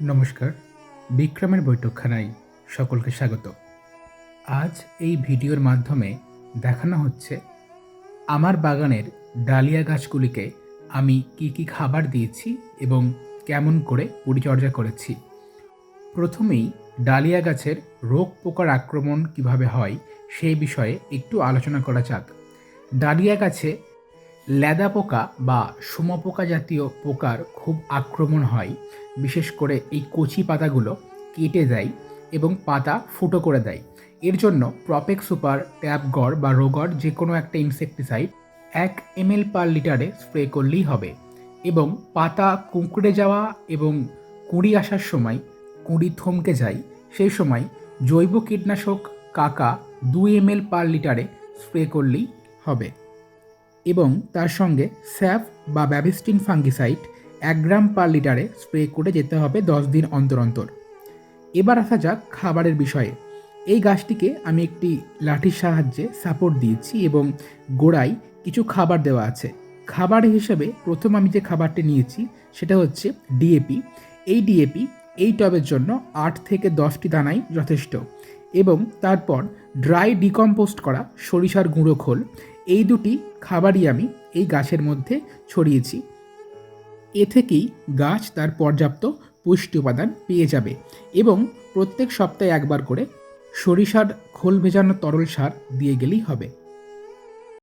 নমস্কার, বিক্রমের বৈঠকখানায় সকলকে স্বাগত। আজ এই ভিডিওর মাধ্যমে দেখানো হচ্ছে আমার বাগানের ডালিয়া গাছগুলিকে আমি কি কি খাবার দিয়েছি এবং কেমন করে পরিচর্যা করেছি। প্রথমেই ডালিয়া গাছের রোগ পোকার আক্রমণ কীভাবে হয় সেই বিষয়ে একটু আলোচনা করা যাক। ডালিয়া গাছে ল্যাদা পোকা বা শুমপোকা জাতীয় পোকার খুব আক্রমণ হয়। বিশেষ করে এই কচি পাতাগুলো কেটে দেয় এবং পাতা ফুটো করে দেয়। এর জন্য প্রপেক সুপার ট্যাপগড় বা রোগর যে কোনো একটা ইনসেকটিসাইড এক এম পার লিটারে স্প্রে করলেই হবে এবং পাতা কুঁকড়ে যাওয়া এবং কুঁড়ি আসার সময় কুঁড়ি থমকে যায়, সেই সময় জৈব কীটনাশক কাকা দুই এম পার লিটারে স্প্রে করলেই হবে। এবং তার সঙ্গে স্যাফ বা ব্যাবিস্টিন ফাঙ্গিসাইড এক গ্রাম পার লিটারে স্প্রে করে যেতে হবে দশ দিন অন্তর অন্তর। এবার আসা যাক খাবারের বিষয়ে। এই গাছটিকে আমি একটি লাঠির সাহায্যে সাপোর্ট দিয়েছি এবং গোড়ায় কিছু খাবার দেওয়া আছে। খাবার হিসেবে প্রথম আমি যে খাবারটি নিয়েছি সেটা হচ্ছে ডিএপি। এই ডিএপি এই টবের জন্য আট থেকে দশটি দানাই যথেষ্ট। এবং তারপর ড্রাই ডিকম্পোস্ট করা সরিষার গুঁড়ো খোল। এই দুটি খাবারই আমি এই গাছের মধ্যে ছড়িয়েছি। এ থেকেই গাছ তার পর্যাপ্ত পুষ্টি উপাদান পেয়ে যাবে এবং প্রত্যেক সপ্তাহে একবার করে সরিষার খোল ভেজানো তরল সার দিয়ে গেলেই হবে।